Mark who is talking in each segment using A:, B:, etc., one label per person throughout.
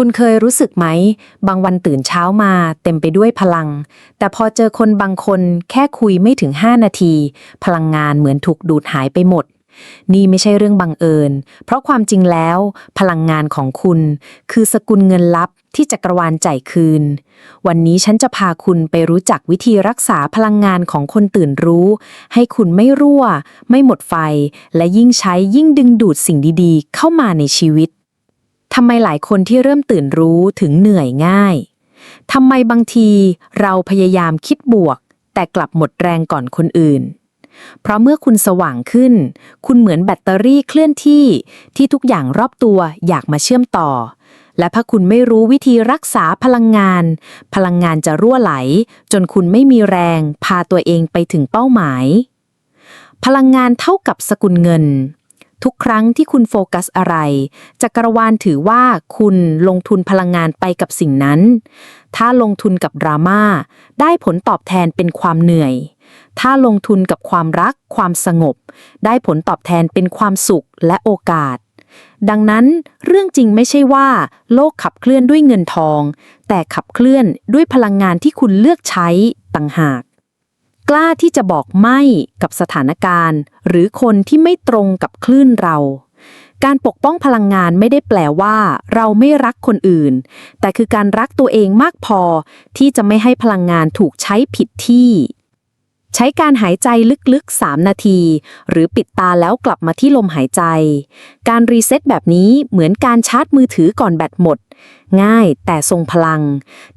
A: คุณเคยรู้สึกไหม บางวันตื่นเช้ามาเต็มไปด้วยพลัง แต่พอเจอคนบางคนแค่คุยไม่ถึง 5 นาที พลังงานเหมือนถูกดูดหายไปหมด นี่ไม่ใช่เรื่องบังเอิญ เพราะความจริงแล้ว พลังงานของคุณ คือสกุลเงินลับที่จักรวาลจ่ายคืน วันนี้ฉันจะพาคุณไปรู้จักวิธีรักษาพลังงานของคนตื่นรู้ ให้คุณไม่รั่ว ไม่หมดไฟ และยิ่งใช้ยิ่งดึงดูดสิ่งดีๆ เข้ามาในชีวิตำไมหลายคนที่เริ่มตื่นรู้ถึงเหนื่อยง่ายทำไมบางทีเราพยายามคิดบวก แต่กลับหมดแรงก่อนคนอื่น เพราะเมื่อคุณสว่างขึ้น คุณเหมือนแบตเตอรี่เคลื่อนที่ที่ทุกอย่างรอบตัวอยากมาเชื่อมต่อ และถ้าคุณไม่รู้วิธีรักษาพลังงาน พลังงานจะรั่วไหล จนคุณไม่มีแรงพาตัวเองไปถึงเป้าหมาย พลังงานเท่ากับสกุลเงิน ทุกครั้งที่คุณโฟกัสอะไร จักรวาลถือว่าคุณลงทุนพลังงานไปกับสิ่งนั้น ถ้าลงทุนกับดราม่าได้ผลตอบแทนเป็นความเหนื่อย ถ้าลงทุนกับความรัก ความสงบ ได้ผลตอบแทนเป็นความสุขและโอกาส ดังนั้นเรื่องจริงไม่ใช่ว่า โลกขับเคลื่อนด้วยเงินทอง แต่ขับเคลื่อนด้วยพลังงานที่คุณเลือกใช้ต่างหาก กล้าที่จะบอกไม่กับสถานการณ์ หรือคนที่ไม่ตรงกับคลื่นเรา การปกป้องพลังงานไม่ได้แปลว่า เราไม่รักคนอื่น แต่คือการรักตัวเองมากพอที่จะไม่ให้พลังงานถูกใช้ผิดที่ ใช้การหายใจลึกๆ 3 นาที หรือปิดตาแล้วกลับมาที่ลมหายใจ การรีเซ็ตแบบนี้เหมือนการชาร์จมือถือก่อนแบตหมด ง่ายแต่ทรงพลัง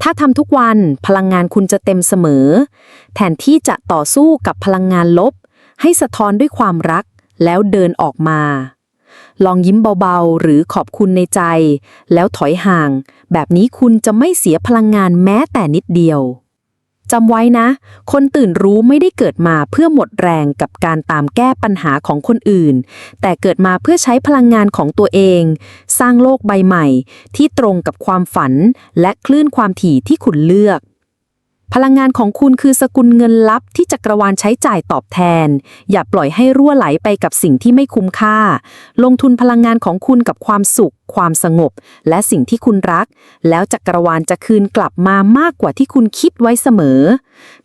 A: ถ้าทำทุกวันพลังงานคุณจะเต็มเสมอ แทนที่จะต่อสู้กับพลังงานลบ ให้สะท้อนด้วยความรัก แล้วเดินออกมา ลองยิ้มเบาๆ หรือขอบคุณในใจ แล้วถอยห่าง แบบนี้คุณจะไม่เสียพลังงานแม้แต่นิดเดียว จำไว้นะ คนตื่นรู้ไม่ได้เกิดมาเพื่อหมดแรงกับการตามแก้ปัญหาของคนอื่น แต่เกิดมาเพื่อใช้พลังงานของตัวเอง สร้างโลกใบใหม่ ที่ตรงกับความฝัน และคลื่นความถี่ที่คุณเลือก พลังงานของคุณคือสกุลเงินลับที่จักรวาลใช้จ่ายตอบแทน อย่าปล่อยให้รั่วไหลไปกับสิ่งที่ไม่คุ้มค่า ลงทุนพลังงานของคุณกับความสุข ความสงบ และสิ่งที่คุณรัก แล้วจักรวาลจะคืนกลับมามากกว่าที่คุณคิดไว้เสมอ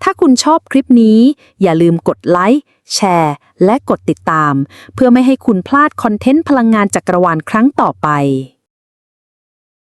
A: ถ้าคุณชอบคลิปนี้ อย่าลืมกดไลค์แชร์ และกดติดตาม เพื่อไม่ให้คุณพลาดคอนเทนต์พลังงานจักรวาลครั้งต่อไป